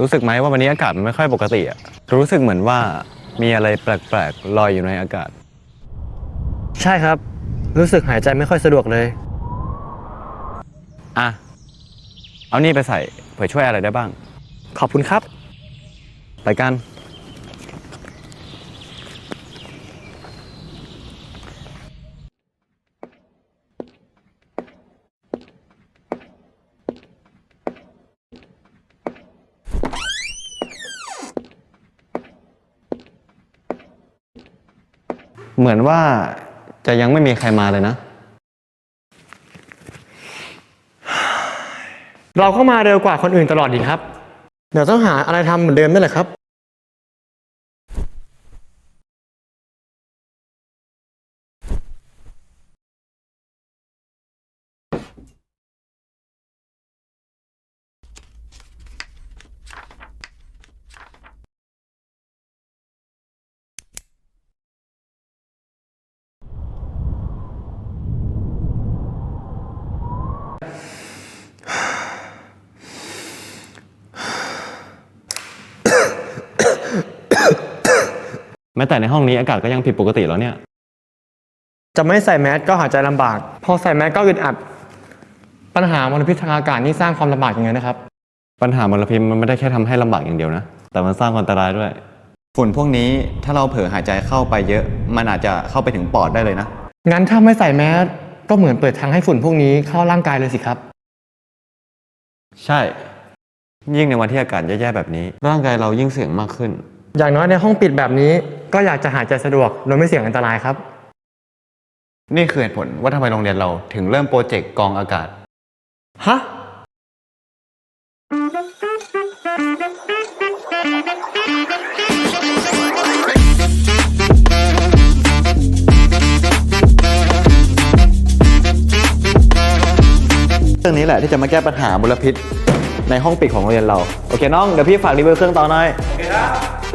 รู้สึกไหมว่าวันนี้อากาศมันไม่ค่อยปกติอะรู้สึกเหมือนว่ามีอะไรแปลกๆลอยอยู่ในอากาศ ใช่ครับ รู้สึกหายใจไม่ค่อยสะดวกเลย อะ เอานี่ไปใส่เผื่อช่วยอะไรได้บ้าง ขอบคุณครับ ไปกัน เหมือนว่าจะยังไม่มีใครมาเลยนะ เราเข้ามาเร็วกว่าคนอื่นตลอดดีครับ เดี๋ยวต้องหาอะไรทำเหมือนเดิมนั่นแหละครับ แม้แต่ในห้องนี้อากาศก็ยังผิดปกติแล้วเนี่ย จะไม่ใส่แมสก็หายใจลำบาก พอใส่แมสก็อึดอัด ปัญหามลพิษทางอากาศนี่สร้างความลำบากอย่างไงนะครับ ปัญหามลพิษมันไม่ได้แค่ทำให้ลำบากอย่างเดียวนะ แต่มันสร้างความอันตรายด้วย ฝุ่นพวกนี้ถ้าเราเผลอหายใจเข้าไปเยอะ มันอาจจะเข้าไปถึงปอดได้เลยนะ งั้นถ้าไม่ใส่แมสก็เหมือนเปิดทางให้ฝุ่นพวกนี้เข้าร่างกายเลยสิครับ ใช่ ยิ่งในวันที่อากาศแย่ๆแบบนี้ ร่างกายเรายิ่งเสี่ยงมากขึ้น อย่างน้อยในห้องปิดแบบนี้ ก็อยากจะหายใจสะดวกโดยไม่เสี่ยงอันตรายครับ นี่คือเหตุผลว่าทำไมโรงเรียนเราถึงเริ่มโปรเจกต์กองอากาศ ฮะ เรื่องนี้แหละที่จะมาแก้ปัญหามลพิษในห้องปิดของโรงเรียนเรา โอเคน้อง เดี๋ยวพี่ฝากรีวิวเครื่องต่อหน่อย โอเคครับ